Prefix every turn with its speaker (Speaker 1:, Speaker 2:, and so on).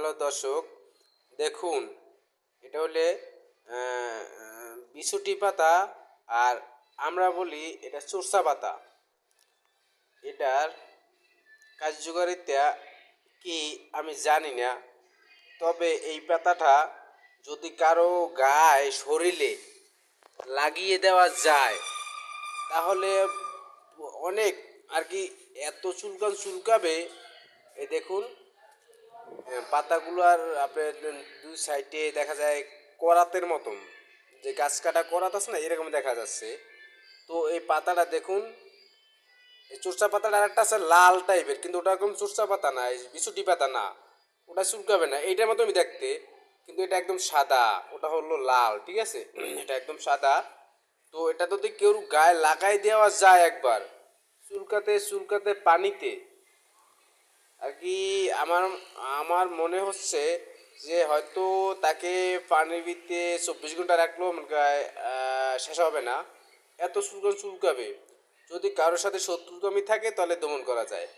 Speaker 1: Hello দর্শক, দেখুন, এটা হলে বিছুটি পাতা আর আমরা বলি এটা চোরসা পাতা। এটার কার্যকারিতা কি আমি জানি না, তবে এই পাতাটা যদি কারও গায়ে শরীরে লাগিয়ে দেওয়া যায়, তাহলে অনেক আর কি এত চুলকান চুলকাবে। এই দেখুন পাতাগুলো আর আপনার দুই সাইডে দেখা যায় করাতের মতন। যে গাছ কাটা করাত আছে না, এরকম দেখা যাচ্ছে। তো এই পাতাটা দেখুন, এই চোরচা পাতাটা আরেকটা আছে লাল টাইপের, কিন্তু ওটা একদম চোরচা পাতা না বিছুটি পাতা না। ওটা চুলকাবে না, এইটার মতনই দেখতে, কিন্তু এটা একদম সাদা, ওটা হলো লাল, ঠিক আছে? এটা একদম সাদা। তো এটা যদি কেউ গায়ে লাগাই দেওয়া যায় একবার, চুলকাতে চুলকাতে পানিতে আর কি আমার আমার মনে হচ্ছে যে হয়তো তাকে পানির ভিত্তে চব্বিশ ঘণ্টা রাখলেও মনে হয়, শেষ হবে না। এত চুলকান চুলকাবে। যদি কারোর সাথে শত্রুতামি থাকে তাহলে দমন করা যায়।